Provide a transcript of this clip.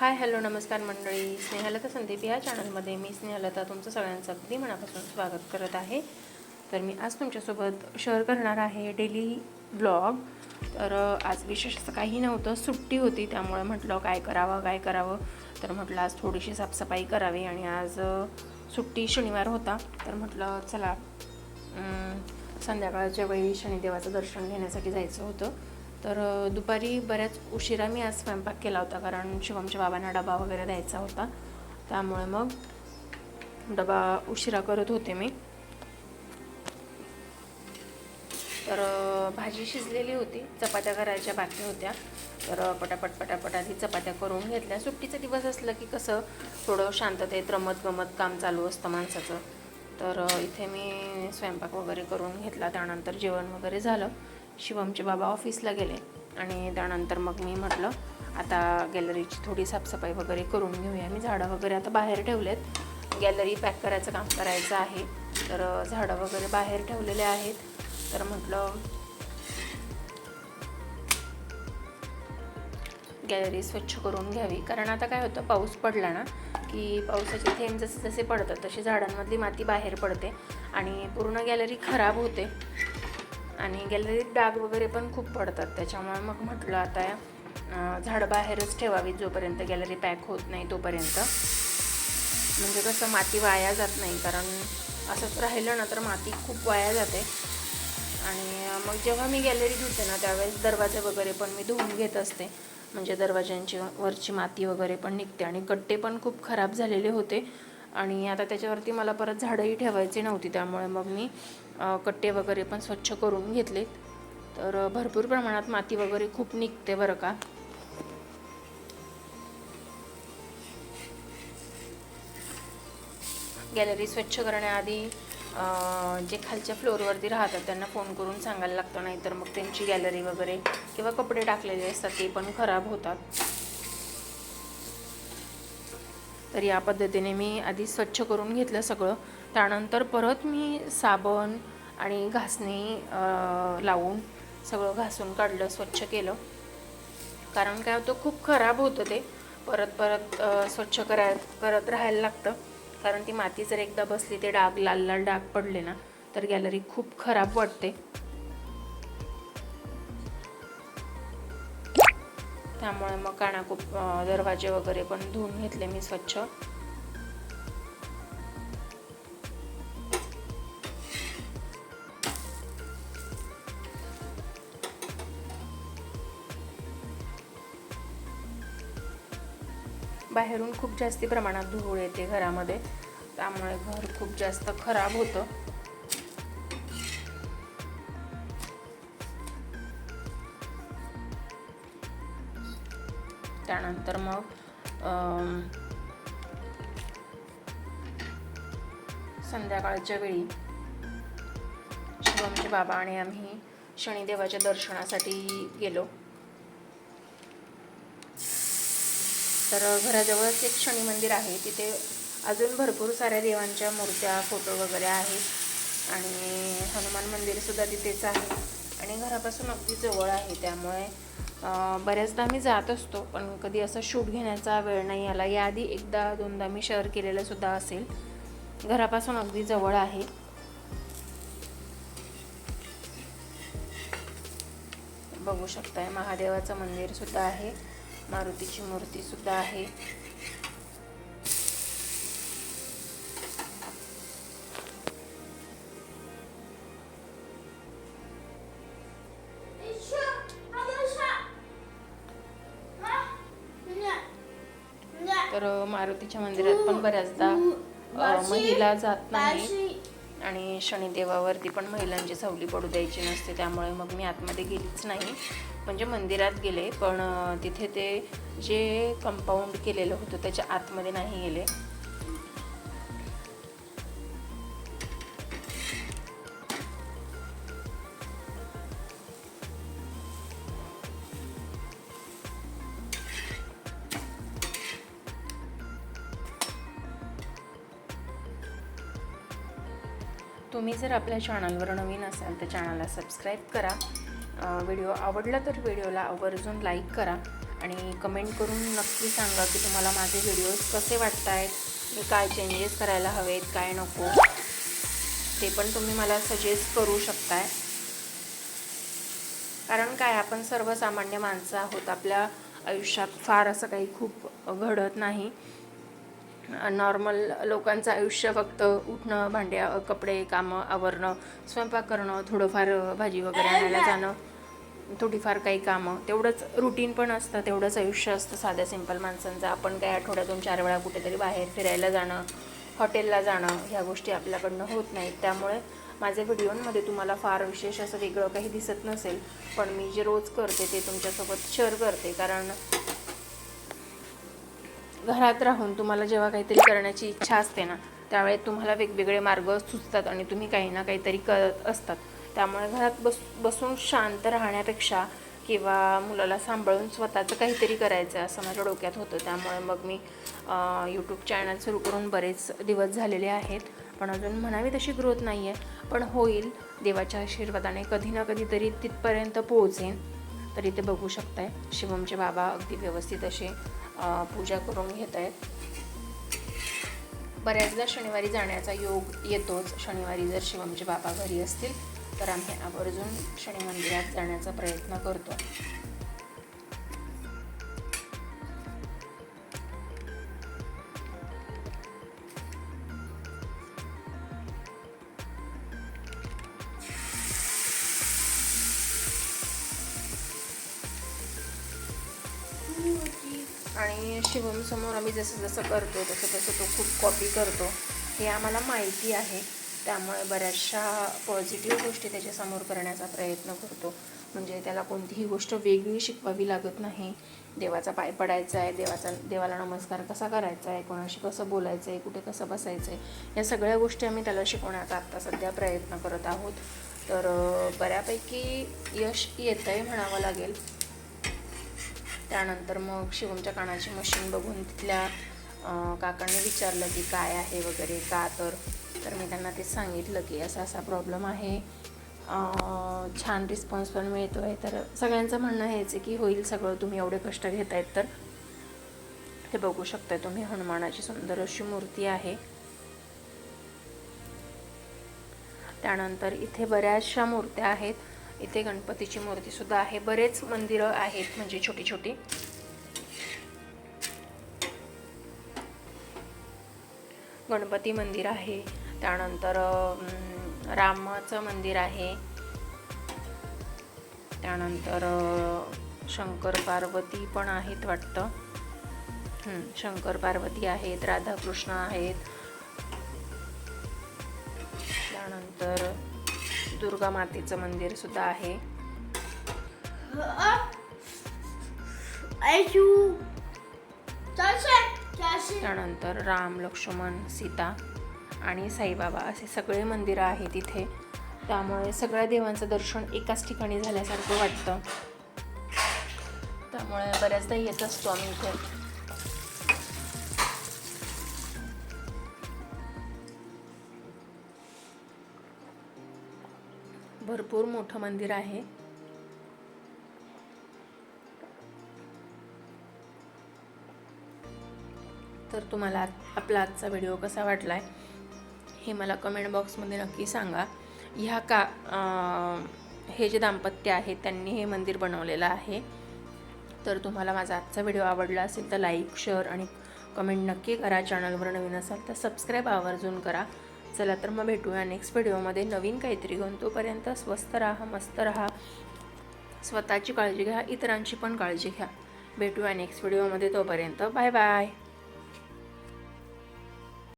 Hi hello नमस्कार मंडळी. स्नेहलता संदीप या चॅनलमध्ये मी स्नेहलता तुमचं सगळ्यांचं अगदी मनापासून स्वागत करत आहे. तर मी आज तुमच्यासोबत शेअर करणार आहे डेली ब्लॉग तर आज विशेष असं काही नव्हतं. सुट्टी होती त्यामुळे म्हटलं काय करावं काय करावं. तर म्हटलं आज थोडीशी साफसफाई करावी आणि आज सुट्टी शनिवार होता. तर म्हटलं चला संध्याकाळच्या वेळी शनिदेवाचं दर्शन घेण्यासाठी जायचं होतं. तर दुपारी बऱ्याच उशिरा मी आज स्वयंपाक केला होता कारण शिवमच्या बाबांना डबा वगैरे द्यायचा होता. त्यामुळे मग डबा उशिरा करत होते मी. तर भाजी शिजलेली होती चपात्या करायच्या बाकी होत्या. तर पटापट पटापट आधी चपात्या करून घेतल्या. सुट्टीचा दिवस असलं की कसं थोडं शांततेत रमत गमत काम चालू असतं माणसाचं. तर इथे मी स्वयंपाक वगैरे करून घेतला. त्यानंतर जेवण वगैरे झालं. शिवमचे बाबा ऑफिसला गेले. आणि त्यानंतर मग मी म्हटलं आता गॅलरीची थोडी साफसफाई वगैरे करून घेऊया. मी झाडं वगैरे आता बाहेर ठेवलेत. गॅलरी पॅक करायचं काम करायचं आहे. तर झाडं वगैरे बाहेर ठेवलेले आहेत. तर म्हटलं गॅलरी स्वच्छ करून घ्यावी. कारण आता काय होतं पाऊस पडला ना की पावसाचे थेंब जसे जसे पडतात तशी झाडांमधली माती बाहेर पडते. आणि पूर्ण गॅलरी खराब होते. आणि गॅलरीत डाग वगैरे पण खूप पडतात. त्याच्यामुळे मग म्हटलं आता झाड झाडं बाहेरच ठेवावी जोपर्यंत गॅलरी पॅक होत नाही तोपर्यंत. म्हणजे कसं माती वाया जात नाही कारण असंच राहिलं ना तर माती खूप वाया जाते. आणि मग जेव्हा मी गॅलरी धुते ना त्यावेळेस दरवाजे वगैरे पण मी धुवून घेत असते. म्हणजे दरवाज्यांची वरची माती वगैरे पण निघते आणि गट्टे पण खूप खराब झालेले होते. आणि आता त्याच्यावरती मला परत झाडंही ठेवायची नव्हती त्यामुळे मग मी कट्टे वगैरे पण स्वच्छ करून घेतलेत. तर भरपूर प्रमाणात माती वगैरे खूप निघते बरं का. गॅलरी स्वच्छ करण्याआधी जे खालच्या फ्लोअरवरती राहतात त्यांना फोन करून सांगायला लागतं नाही तर मग त्यांची गॅलरी वगैरे किंवा कपडे टाकलेले असतात ते पण खराब होतात. तर या पद्धतीने मी आधी स्वच्छ करून घेतलं सगळं. त्यानंतर परत मी साबण आणि घासणी लावून सगळं घासून काढलं स्वच्छ केलं. कारण काय होतं खूप खराब होतं ते. परत परत स्वच्छ कराय करत राहायला लागतं. कारण ती माती जर एकदा बसली ते डाग लाल लाल डाग पडले ना तर गॅलरी खूप खराब वाटते. त्यामुळे मग काना खूप दरवाजे वगैरे पण धुवून घेतले मी स्वच्छ. बाहेरून खूप जास्ती प्रमाणात धूळ येते घरामध्ये त्यामुळे घर खूप जास्त खराब होतं. त्यानंतर मग संध्याकाळच्या वेळी शिवमचे बाबा आणि आम्ही शनिदेवाच्या दर्शनासाठी गेलो. तर घराजवळच एक शनी मंदिर आहे. तिथे अजून भरपूर साऱ्या देवांच्या मूर्त्या फोटो वगैरे आहेत. आणि हनुमान मंदिरसुद्धा तिथेच आहे. आणि घरापासून अगदी जवळ आहे. त्यामुळे बऱ्याचदा मी जात असतो पण कधी असं शूट घेण्याचा वेळ नाही आला. याआधी एकदा दोनदा मी शेअर केलेलंसुद्धा असेल. घरापासून अगदी जवळ आहे. बघू शकताय महादेवाचं मंदिरसुद्धा आहे. मारुतीची मूर्तीसुद्धा आहे. मारुतीच्या मंदिरात पण बऱ्याचदा महिला जात नाही. आणि शनिदेवावरती पण महिलांची सावली पडू द्यायची नसते त्यामुळे मग मी आतमध्ये गेलीच नाही. म्हणजे मंदिरात गेले पण तिथे ते जे कंपाऊंड केलेलं होतं त्याच्या आतमध्ये नाही गेले. तुम्ही जर आपल्या चॅनलवर नवीन असाल तर चॅनलला सबस्क्राईब करा. व्हिडिओ आवडला तर व्हिडिओला आवर्जून लाईक करा आणि कमेंट करून नक्की सांगा की तुम्हाला माझे व्हिडिओज कसे वाटत आहेत मी काय चेंजेस करायला हवेत काय नको. ते पण तुम्ही मला सजेस्ट करू शकताय. कारण काय आपण सर्वसामान्य माणसं आहोत. आपल्या आयुष्यात फार असं काही खूप घडत नाही. नॉर्मल लोकांचं आयुष्य फक्त उठणं भांड्या कपडे कामं आवरणं स्वयंपाक करणं थोडंफार भाजी वगैरे आणायला जाणं थोडीफार काही कामं. तेवढंच रुटीन पण असतं तेवढंच आयुष्य असतं साध्या सिंपल माणसांचं. आपण काही आठवड्यातून चार वेळा कुठेतरी बाहेर फिरायला जाणं हॉटेलला जाणं ह्या गोष्टी आपल्याकडनं होत नाहीत. त्यामुळे माझ्या व्हिडिओमध्ये तुम्हाला फार विशेष असं वेगळं काही दिसत नसेल पण मी जे रोज करते ते तुमच्यासोबत शेअर करते. कारण घरात राहून तुम्हाला जेव्हा काहीतरी करण्याची इच्छा असते ना त्यावेळेस तुम्हाला वेगवेगळे मार्ग सुचतात आणि तुम्ही काही ना काहीतरी करत असतात. त्यामुळे घरात बस बसून शांत राहण्यापेक्षा किंवा मुलाला सांभाळून स्वतःचं काहीतरी करायचं असं माझ्या डोक्यात होतं. त्यामुळे मग मी यूट्यूब चॅनल सुरू करून बरेच दिवस झालेले आहेत. पण अजून म्हणावी तशी ग्रोथ नाही आहे पण होईल. देवाच्या आशीर्वादाने कधी ना कधीतरी तिथपर्यंत पोहोचेन. तरी ते बघू शकताय. शिवमचे बाबा अगदी व्यवस्थित असे पूजा करून घेत आहेत. बऱ्याचदा शनिवारी जाण्याचा योग येतोच. शनिवारी जर शिवमचे बाबा घरी असतील तर आम्ही आवर्जून शनी मंदिरात जाण्याचा प्रयत्न करतो. आणि शिवम समोर आम्ही जसं जसं करतो तसं तसं तो खूप कॉपी करतो. हे आम्हाला माहिती आहे. त्यामुळे बऱ्याचशा पॉझिटिव्ह गोष्टी त्याच्यासमोर करण्याचा प्रयत्न करतो. म्हणजे त्याला कोणतीही गोष्ट वेगळी शिकवावी लागत नाही. देवाचा पाय पडायचा आहे देवाचा देवाला नमस्कार कसा करायचा आहे कोणाशी कसं बोलायचं आहे कुठे कसं बसायचं आहे या सगळ्या गोष्टी आम्ही त्याला शिकवण्याचा आत्ता सध्या प्रयत्न करत आहोत. तर बऱ्यापैकी यश येतं आहे म्हणावं लागेल. त्यानंतर मग शिवमच्या कानाची मशीन बघून तिथल्या काकांनी विचारलं की काय आहे वगैरे का तर? तर मी त्यांना ते सांगितलं की असा असा प्रॉब्लेम आहे. छान रिस्पॉन्स पण मिळतो आहे तर सगळ्यांचं म्हणणं हेच आहे की होईल सगळं तुम्ही एवढे कष्ट घेत आहेत तर. ते बघू शकताय तुम्ही हनुमानाची सुंदर अशी मूर्ती आहे. त्यानंतर इथे बऱ्याचशा मूर्त्या आहेत. इथे गणपतीची मूर्ती सुद्धा आहे. बरेच मंदिरं आहेत म्हणजे छोटी छोटी. गणपती मंदिर आहे. त्यानंतर रामाचं मंदिर आहे. त्यानंतर शंकर पार्वती पण आहेत वाटतं. शंकर पार्वती आहेत राधाकृष्ण आहेत. त्यानंतर दुर्गा मातेचं मंदिर सुद्धा आहे. त्यानंतर राम लक्ष्मण सीता आणि साईबाबा असे सगळे मंदिरं आहेत इथे. त्यामुळे सगळ्या देवांचं दर्शन एकाच ठिकाणी झाल्यासारखं वाटतं. त्यामुळे बऱ्याचदा येत असतो आम्ही इथे. भरपूर मोठं मंदिर आहे. तर तुम्हाला आपला आजचा व्हिडिओ कसा वाटला आहे हे मला कमेंट बॉक्समध्ये नक्की सांगा. ह्या का हे जे दाम्पत्य आहे त्यांनी हे मंदिर बनवलेलं आहे. तर तुम्हाला माझा आजचा व्हिडिओ आवडला असेल तर लाईक शेअर आणि कमेंट नक्की करा. चॅनलवर नवीन असाल तर सबस्क्राईब आवर्जून करा. चला तर मग भेटूया नेक्स्ट व्हिडिओमध्ये नवीन काहीतरी घेऊन तोपर्यंत स्वस्त राहा मस्त राहा. स्वतःची काळजी घ्या इतरांची पण काळजी घ्या. भेटूया नेक्स्ट व्हिडिओमध्ये तोपर्यंत. Bye bye